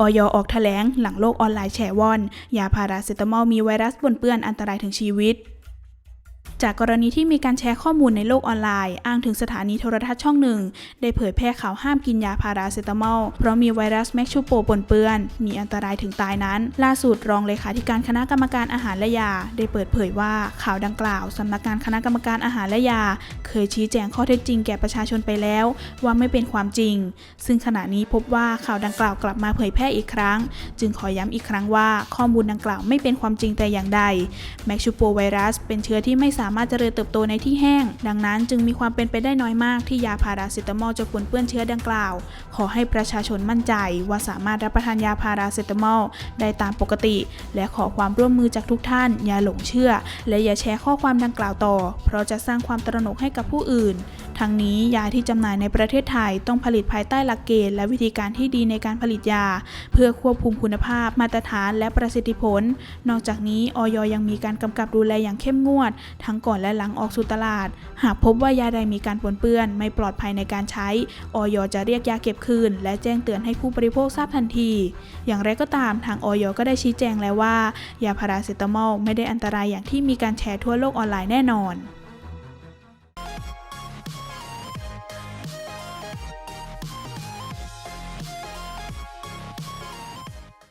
ออยออกแถลงหลังโลกออนไลน์แฉว่อน ยาพาราเซตามอลมีไวรัสปนเปื้อนอันตรายถึงชีวิต จากกรณีที่มีการแชร์ข้อมูลในโลกออนไลน์ อ้างถึงสถานีโทรทัศน์ช่องหนึ่ง ได้เผยแพร่ข่าวห้ามกินยาพาราเซตามอล เพราะมีไวรัสแมกชูโปปนเปื้อน มีอันตรายถึงตายนั้น ล่าสุดรองเลขาธิการคณะกรรมการอาหารและยา ได้เปิดเผยว่าข่าวดังกล่าวสำนักงานคณะกรรมการอาหารและยา เคยชี้แจงข้อเท็จจริงแก่ประชาชนไปแล้ว ว่าไม่เป็นความจริง ซึ่งขณะนี้พบว่าข่าวดังกล่าวกลับมาเผยแพร่อีกครั้ง จึงขอย้ำอีกครั้งว่าข้อมูลดังกล่าวไม่เป็นความจริงแต่อย่างใดแมกชูโปไวรัสเป็นเชื้อที่ไม่สามารถามารถเจริญเติบโตในที่แห้ง ดังนั้นจึงมีความเป็นไปได้น้อยมากที่ยาพาราเซตามอลจะปนเปื้อนเชื้อดังกล่าว ขอให้ประชาชนมั่นใจว่าสามารถรับประทานยาพาราเซตามอลได้ตามปกติ และขอความร่วมมือจากทุกท่าน อย่าหลงเชื่อ และอย่าแชร์ข้อความดังกล่าวต่อ เพราะจะสร้างความตระหนกให้กับผู้อื่น ทั้งนี้ยาที่จำหน่ายในประเทศไทยต้องผลิตภายใต้หลักเกณฑ์และวิธีการที่ดีในการผลิตยา เพื่อควบคุมคุณภาพ มาตรฐาน และประสิทธิผล นอกจากนี้ออยยังมีการกำกับดูแลอย่างเข้มงวด ทั้งก่อนและหลังออกสู่ตลาด หากพบว่ายาใดมีการปนเปื้อน ไม่ปลอดภัยในการใช้ ออยจะเรียกยาเก็บคืน และแจ้งเตือนให้ผู้บริโภคทราบทันที อย่างไรก็ตามทางออยก็ได้ชี้แจงแล้วว่า ยาพาราเซตามอลไม่ได้อันตรายอย่างที่มีการแชร์ทั่วโลกออนไลน์แน่นอน